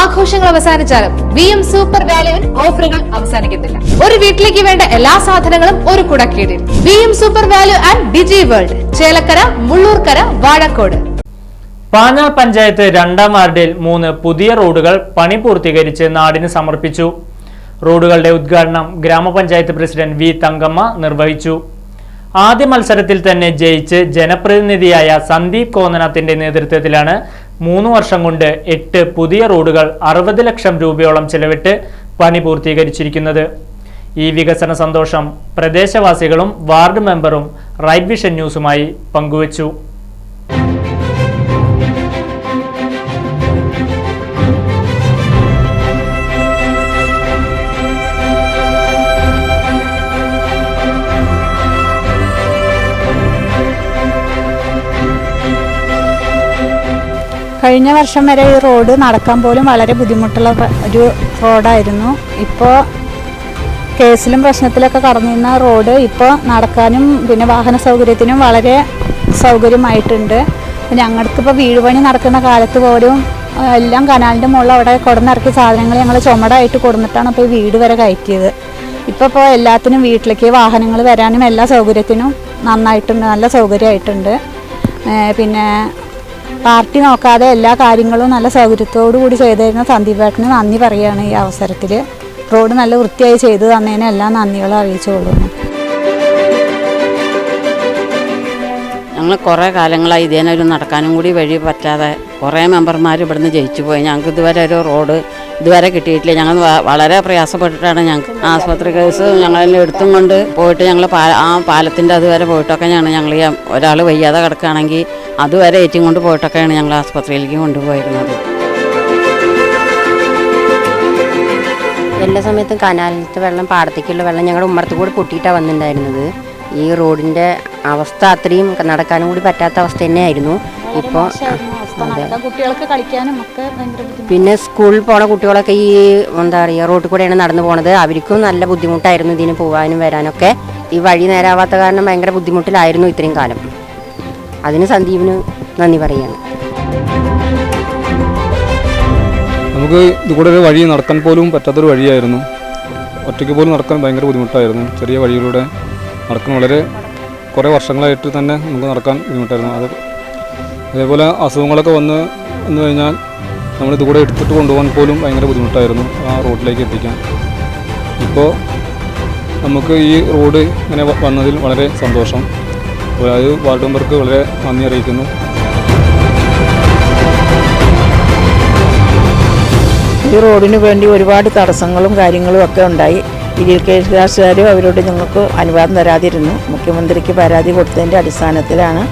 ആഘോഷങ്ങൾ അവസാനിച്ചാലും V M super വാല്യുവിൽ ഓഫറുകൾ അവസാനിക്കുന്നില്ല ഒരു വീട്ടിലേക്ക് വേണ്ട എല്ലാ സാധനങ്ങളും ഒരു കുടക്കീടിൽ. V M super value and Digi World Chelakkara Mullurkara Vazhakkode. Panjal panchayat രണ്ടാം വാർഡിൽ മൂന്ന് പുതിയ റോഡുകൾ പണി പൂർത്തീകരിച്ച് നാടിന് സമർപ്പിച്ചു. റോഡുകളുടെ ഉദ്ഘാടനം ഗ്രാമപഞ്ചായത്ത് പ്രസിഡന്റ് വി തങ്കമ്മ നിർവഹിച്ചു. ആദ്യ മത്സരത്തിൽ തന്നെ ജയിച്ച് ജനപ്രതിനിധിയായ സന്ദീപ് കോന്നനത്തിന്റെ നേതൃത്വത്തിലാണ് മൂന്ന് വർഷം കൊണ്ട് എട്ട് പുതിയ റോഡുകൾ അറുപത് ലക്ഷം രൂപയോളം ചെലവിട്ട് പണി പൂർത്തീകരിച്ചിരിക്കുന്നത്. ഈ വികസന സന്തോഷം പ്രദേശവാസികളും വാർഡ് മെമ്പറും റൈറ്റ് വിഷൻ ന്യൂസുമായി പങ്കുവച്ചു. കഴിഞ്ഞ വർഷം വരെ ഈ റോഡ് നടക്കാൻ പോലും വളരെ ബുദ്ധിമുട്ടുള്ള ഒരു റോഡായിരുന്നു. ഇപ്പോൾ കേസിലും പ്രശ്നത്തിലൊക്കെ കടന്നിരുന്ന റോഡ് ഇപ്പോൾ നടക്കാനും പിന്നെ വാഹന സൗകര്യത്തിനും വളരെ സൗകര്യമായിട്ടുണ്ട്. ഞങ്ങൾക്ക് ഇപ്പോൾ വീട് പണി നടക്കുന്ന കാലത്ത് പോലും എല്ലാം കനാലിന്റെ മുകളിൽ അവിടെ കൊടുന്നിറക്കിയ സാധനങ്ങൾ ഞങ്ങൾ ചുമടായിട്ട് കൊടുന്നിട്ടാണ് ഇപ്പോൾ ഈ വീട് വരെ കയറ്റിയത്. ഇപ്പോൾ ഇപ്പോൾ എല്ലാത്തിനും വീട്ടിലേക്ക് വാഹനങ്ങൾ വരാനും എല്ലാ സൗകര്യത്തിനും നന്നായിട്ടുണ്ട് നല്ല സൗകര്യമായിട്ടുണ്ട്. പിന്നെ പാർട്ടി നോക്കാതെ എല്ലാ കാര്യങ്ങളും നല്ല സൗകര്യത്തോടു കൂടി ചെയ്തിരുന്ന സന്ദീപ് സന്ദീപേട്ടന് നന്ദി പറയുകയാണ് ഈ അവസരത്തിൽ റോഡ് നല്ല വൃത്തിയായി ചെയ്തു തന്നതിന് എല്ലാ നന്ദികളും അറിയിച്ചുകൊള്ളുന്നു ഞങ്ങൾ കുറേ കാലങ്ങളായി ഇതിനൊരു നടക്കാനും കൂടി വഴി പറ്റാതെ കുറേ മെമ്പർമാർ ഇവിടുന്ന് ജയിച്ചു പോയി. ഞങ്ങൾക്ക് ഇതുവരെ ഒരു റോഡ് ഇതുവരെ കിട്ടിയിട്ടില്ല. ഞങ്ങൾ വളരെ പ്രയാസപ്പെട്ടിട്ടാണ് ഞങ്ങൾക്ക് ആസ്പത്രി കേസ് ഞങ്ങൾ എടുത്തും കൊണ്ട് പോയിട്ട് ഞങ്ങൾ ആ പാലത്തിന്റെ അതുവരെ പോയിട്ടൊക്കെ ഞങ്ങൾ ഞങ്ങൾ ഒരാൾ വയ്യാതെ കിടക്കുകയാണെങ്കിൽ അതുവരെ ഏറ്റും കൊണ്ട് പോയിട്ടൊക്കെയാണ് ഞങ്ങൾ ആസ്പത്രിയിലേക്ക് കൊണ്ടുപോയിരുന്നത്. എല്ലാ സമയത്തും കനാലിലത്തെ വെള്ളം പാടത്തേക്കുള്ള വെള്ളം ഞങ്ങളുടെ ഉമ്മറത്ത് കൂടി പൊട്ടിയിട്ടാണ് വന്നിട്ടുണ്ടായിരുന്നത്. ഈ റോഡിന്റെ അവസ്ഥ അത്രയും നടക്കാനും കൂടി പറ്റാത്ത അവസ്ഥ തന്നെയായിരുന്നു. ഇപ്പോൾ പിന്നെ സ്കൂളിൽ പോണ കുട്ടികളൊക്കെ ഈ എന്താ പറയുക റോഡിൽ കൂടെയാണ് നടന്നു പോണത്. അവർക്കും നല്ല ബുദ്ധിമുട്ടായിരുന്നു ഇതിന് പോകാനും വരാനൊക്കെ. ഈ വഴി നേരാവാത്ത കാരണം ഭയങ്കര ബുദ്ധിമുട്ടിലായിരുന്നു ഇത്രയും കാലം. അതിന് സന്ദീപിന് നന്ദി പറയുകയാണ് നമുക്ക് ഇതുകൂടെ ഒരു വഴി നടക്കാൻ പോലും പറ്റാത്തൊരു വഴിയായിരുന്നു. ഒറ്റയ്ക്ക് പോലും നടക്കാൻ ഭയങ്കര ബുദ്ധിമുട്ടായിരുന്നു. ചെറിയ വഴിയിലൂടെ നടക്കാൻ വളരെ കുറേ വർഷങ്ങളായിട്ട് തന്നെ നമുക്ക് നടക്കാൻ ബുദ്ധിമുട്ടായിരുന്നു. അത് അതേപോലെ അസുഖങ്ങളൊക്കെ വന്ന് എന്ന് കഴിഞ്ഞാൽ നമ്മൾ ഇതുകൂടെ എടുത്തിട്ട് കൊണ്ടുപോകാൻ പോലും ഭയങ്കര ബുദ്ധിമുട്ടായിരുന്നു ആ റോഡിലേക്ക് എത്തിക്കാൻ. ഇപ്പോൾ നമുക്ക് ഈ റോഡ് ഇങ്ങനെ വന്നതിൽ വളരെ സന്തോഷം. അതായത് വാർഡ് മെമ്പർക്ക് വളരെ നന്ദി അറിയിക്കുന്നു. ഈ റോഡിന് വേണ്ടി ഒരുപാട് തടസ്സങ്ങളും കാര്യങ്ങളും ഒക്കെ ഉണ്ടായി. കേസുകാരും അവരോട് ഞങ്ങൾക്ക് അനുവാദം തരാതിരുന്നു. മുഖ്യമന്ത്രിക്ക് പരാതി കൊടുത്തതിന്റെ അടിസ്ഥാനത്തിലാണ്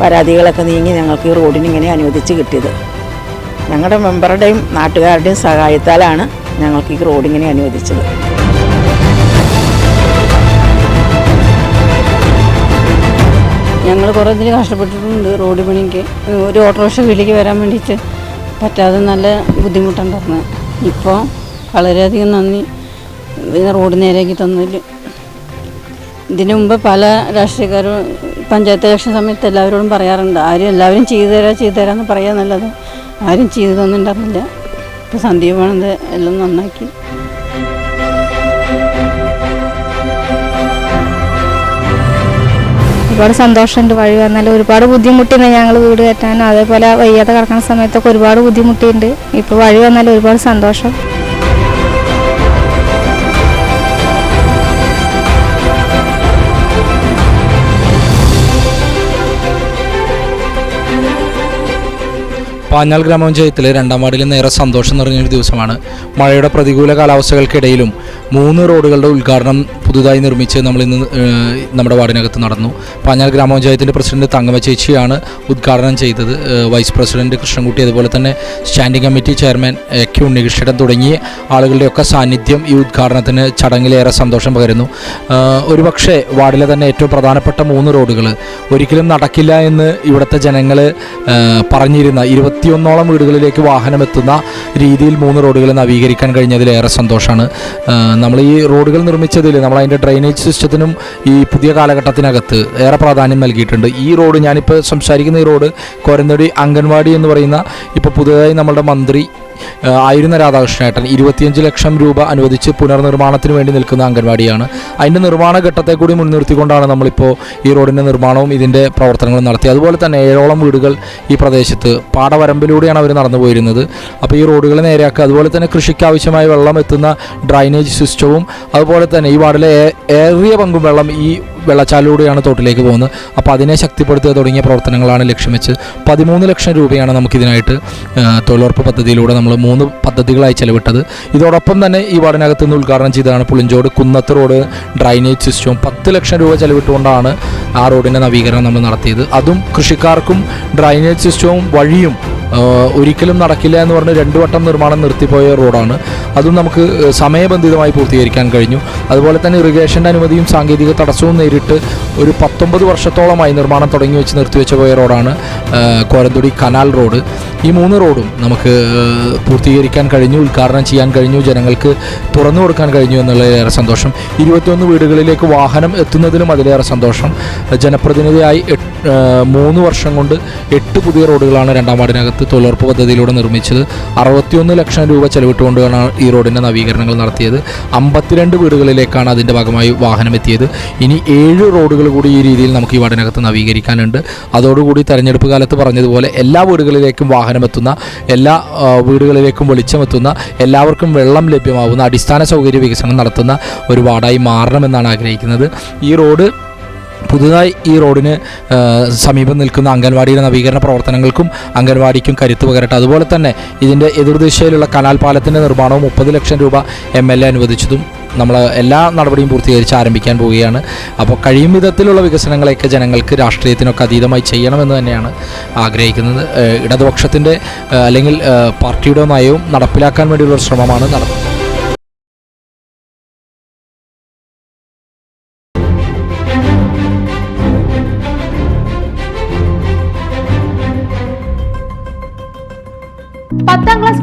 പരാതികളൊക്കെ നീങ്ങി ഞങ്ങൾക്ക് ഈ റോഡിന് ഇങ്ങനെ അനുവദിച്ച് കിട്ടിയത്. ഞങ്ങളുടെ മെമ്പറുടെയും നാട്ടുകാരുടെയും സഹായത്താലാണ് ഞങ്ങൾക്ക് ഈ റോഡിങ്ങിനെ അനുവദിച്ചത്. ഞങ്ങൾ കുറേ ഇതിൽ കഷ്ടപ്പെട്ടിട്ടുണ്ട് റോഡ് പണിക്ക്. ഒരു ഓട്ടോറിക്ഷ വീട്ടിലേക്ക് വരാൻ വേണ്ടിയിട്ട് പറ്റാതെ നല്ല ബുദ്ധിമുട്ടുണ്ടായിരുന്നു. ഇപ്പോൾ വളരെയധികം നന്ദി. റോഡ് നേരെയാക്കി തന്നതിൽ. ഇതിനു മുമ്പ് പല രാഷ്ട്രീയക്കാരും പഞ്ചായത്ത് ഇലക്ഷൻ സമയത്ത് എല്ലാവരോടും പറയാറുണ്ട് ആരും എല്ലാവരും ചെയ്തു തരാം ചെയ്തു തരാമെന്ന് നല്ലത്. ആരും ചെയ്തു തന്നിട്ടുണ്ടായിരുന്നില്ല. ഇപ്പോൾ സന്ദീപാണെന്ന് എല്ലാം നന്നാക്കി. ഒരുപാട് സന്തോഷമുണ്ട്. വഴി വന്നാൽ ഒരുപാട് ബുദ്ധിമുട്ടിയിരുന്നു ഞങ്ങൾ വീട് കയറ്റാനും അതേപോലെ വയ്യാതെ കിടക്കുന്ന സമയത്തൊക്കെ ഒരുപാട് ബുദ്ധിമുട്ടിയിട്ടുണ്ട് ഇപ്പോൾ വഴി വന്നാൽ ഒരുപാട് സന്തോഷം. പാഞ്ഞാൽ ഗ്രാമപഞ്ചായത്തിലെ രണ്ടാം വാർഡിൽ നേരെ സന്തോഷം നിറഞ്ഞൊരു ദിവസമാണ്. മഴയുടെ പ്രതികൂല കാലാവസ്ഥകൾക്കിടയിലും മൂന്ന് റോഡുകളുടെ ഉദ്ഘാടനം പുതുതായി നിർമ്മിച്ച് നമ്മൾ ഇന്ന് നമ്മുടെ വാർഡിനകത്ത് നടന്നു. പാഞ്ഞാൽ ഗ്രാമപഞ്ചായത്തിന്റെ പ്രസിഡന്റ് തങ്കമ്മ ചേച്ചിയാണ് ഉദ്ഘാടനം ചെയ്തത്. വൈസ് പ്രസിഡന്റ് കൃഷ്ണൻകുട്ടി അതുപോലെ തന്നെ standing committee chairman A K Unnikrishnan തുടങ്ങിയ ആളുകളുടെയൊക്കെ സാന്നിധ്യം ഈ ഉദ്ഘാടനത്തിന് ചടങ്ങിലേറെ സന്തോഷം പകരുന്നു. ഒരുപക്ഷെ വാർഡിലെ തന്നെ ഏറ്റവും പ്രധാനപ്പെട്ട മൂന്ന് റോഡുകൾ ഒരിക്കലും നടക്കില്ല എന്ന് ഇവിടുത്തെ ജനങ്ങൾ പറഞ്ഞിരുന്ന ഇരുപത്തി അറുപത്തിയൊന്നോളം വീടുകളിലേക്ക് വാഹനം എത്തുന്ന രീതിയിൽ മൂന്ന് റോഡുകൾ നവീകരിക്കാൻ കഴിഞ്ഞതിൽ ഏറെ സന്തോഷമാണ്. നമ്മൾ ഈ റോഡുകൾ നിർമ്മിച്ചതിൽ നമ്മൾ അതിന്റെ ഡ്രെയിനേജ് സിസ്റ്റത്തിനും ഈ പുതിയ കാലഘട്ടത്തിനകത്ത് ഏറെ പ്രാധാന്യം നൽകിയിട്ടുണ്ട്. ഈ റോഡ് ഞാനിപ്പോൾ സംസാരിക്കുന്ന ഈ റോഡ് കോരന്തടി അംഗൻവാടി എന്ന് പറയുന്ന ഇപ്പോൾ പുതുതായി നമ്മളുടെ മന്ത്രി ആയിരുന്ന രാധാകൃഷ്ണേട്ടൻ ഇരുപത്തിയഞ്ച് ലക്ഷം രൂപ അനുവദിച്ച് പുനർനിർമ്മാണത്തിന് വേണ്ടി നിൽക്കുന്ന അംഗൻവാടിയാണ്. അതിന്റെ നിർമ്മാണ ഘട്ടത്തെ കൂടി മുൻനിർത്തിക്കൊണ്ടാണ് നമ്മളിപ്പോൾ ഈ റോഡിന്റെ നിർമ്മാണവും ഇതിന്റെ പ്രവർത്തനങ്ങളും നടത്തി അതുപോലെ തന്നെ ഏഴോളം വീടുകൾ ഈ പ്രദേശത്ത് പാടവരമ്പിലൂടെയാണ് അവർ നടന്നു പോയിരുന്നത്. അപ്പോൾ ഈ റോഡുകൾ നേരെയാക്കുക അതുപോലെ തന്നെ കൃഷിക്ക് ആവശ്യമായ വെള്ളം എത്തുന്ന ഡ്രൈനേജ് സിസ്റ്റവും അതുപോലെ തന്നെ ഈ വാർഡിലെ ഏറിയ പങ്കും വെള്ളം ഈ വെള്ളച്ചാലിലൂടെയാണ് തോട്ടിലേക്ക് പോകുന്നത്. അപ്പോൾ അതിനെ ശക്തിപ്പെടുത്തുക തുടങ്ങിയ പ്രവർത്തനങ്ങളാണ് ലക്ഷ്യം വെച്ച് പതിമൂന്ന് ലക്ഷം രൂപയാണ് നമുക്കിതിനായിട്ട് തൊഴിലുറപ്പ് പദ്ധതിയിലൂടെ നമ്മൾ മൂന്ന് പദ്ധതികളായി ചെലവിട്ടത്. ഇതോടൊപ്പം തന്നെ ഈ വാർഡിനകത്ത് നിന്ന് ഉദ്ഘാടനം ചെയ്തതാണ് പുളിഞ്ചോട് കുന്നത്ത് റോഡ് ഡ്രൈനേജ് സിസ്റ്റവും. പത്ത് ലക്ഷം രൂപ ചെലവിട്ടുകൊണ്ടാണ് ആ റോഡിന്റെ നവീകരണം നമ്മൾ നടത്തിയത്. അതും കൃഷിക്കാർക്കും ഡ്രൈനേജ് സിസ്റ്റവും വഴിയും ഒരിക്കലും നടക്കില്ല എന്ന് പറഞ്ഞ് രണ്ടു വട്ടം നിർമ്മാണം നിർത്തിപ്പോയ റോഡാണ്. അതും നമുക്ക് സമയബന്ധിതമായി പൂർത്തീകരിക്കാൻ കഴിഞ്ഞു. അതുപോലെ തന്നെ ഇറിഗേഷന്റെ അനുമതിയും സാങ്കേതിക തടസ്സവും നേരിട്ട് ഒരു പത്തൊമ്പത് വർഷത്തോളമായി നിർമ്മാണം തുടങ്ങി വെച്ച് നിർത്തിവെച്ച പോയ റോഡാണ് കോരന്തുടി കനാൽ റോഡ്. ഈ മൂന്ന് റോഡും നമുക്ക് പൂർത്തീകരിക്കാൻ കഴിഞ്ഞു ഉദ്ഘാടനം ചെയ്യാൻ കഴിഞ്ഞു ജനങ്ങൾക്ക് തുറന്നു കൊടുക്കാൻ കഴിഞ്ഞു എന്നുള്ളതിലേറെ സന്തോഷം. ഇരുപത്തിയൊന്ന് വീടുകളിലേക്ക് വാഹനം എത്തുന്നതിലും അതിലേറെ സന്തോഷം. ജനപ്രതിനിധിയായി മൂന്ന് വർഷം കൊണ്ട് എട്ട് പുതിയ റോഡുകളാണ് രണ്ടാം വാർഡിനകത്ത് തൊഴിലുറപ്പ് പദ്ധതിയിലൂടെ നിർമ്മിച്ചത്. അറുപത്തിയൊന്ന് ലക്ഷം രൂപ ചെലവിട്ടുകൊണ്ടാണ് ഈ റോഡിന്റെ നവീകരണങ്ങൾ നടത്തിയത്. അമ്പത്തിരണ്ട് വീടുകളിലേക്കാണ് അതിന്റെ ഭാഗമായി വാഹനം എത്തിയത്. ഇനി ഏഴ് റോഡുകൾ കൂടി ഈ രീതിയിൽ നമുക്ക് ഈ വാർഡിനകത്ത് നവീകരിക്കാനുണ്ട്. അതോടുകൂടി തെരഞ്ഞെടുപ്പ് കാലത്ത് പറഞ്ഞതുപോലെ എല്ലാ വീടുകളിലേക്കും വാഹനം എത്തുന്ന എല്ലാ വീടുകളിലേക്കും വെളിച്ചമെത്തുന്ന എല്ലാവർക്കും വെള്ളം ലഭ്യമാവുന്ന അടിസ്ഥാന സൗകര്യ വികസനം നടത്തുന്ന ഒരു വാർഡായി മാറണമെന്നാണ് ആഗ്രഹിക്കുന്നത്. ഈ റോഡ് പുതുതായി ഈ റോഡിന് സമീപം നിൽക്കുന്ന അംഗൻവാടിയുടെ നവീകരണ പ്രവർത്തനങ്ങൾക്കും അംഗൻവാടിക്കും കരുത്ത് പകരട്ടെ. അതുപോലെ തന്നെ ഇതിന്റെ എതിർദിശയിലുള്ള കനാൽ പാലത്തിന്റെ നിർമ്മാണവും മുപ്പത് ലക്ഷം രൂപ എം എൽ എ അനുവദിച്ചതും നമ്മൾ എല്ലാ നടപടിയും പൂർത്തീകരിച്ച് ആരംഭിക്കാൻ പോവുകയാണ്. അപ്പോൾ കഴിയും വിധത്തിലുള്ള വികസനങ്ങളെയൊക്കെ ജനങ്ങൾക്ക് രാഷ്ട്രീയത്തിനൊക്കെ അതീതമായി ചെയ്യണമെന്ന് തന്നെയാണ് ആഗ്രഹിക്കുന്നത്. ഇടതുപക്ഷത്തിന്റെ അല്ലെങ്കിൽ പാർട്ടിയുടെ നയവും നടപ്പിലാക്കാൻ വേണ്ടിയുള്ള ശ്രമമാണ് നടത്തുന്നത് പത്താം ക്ലാസ്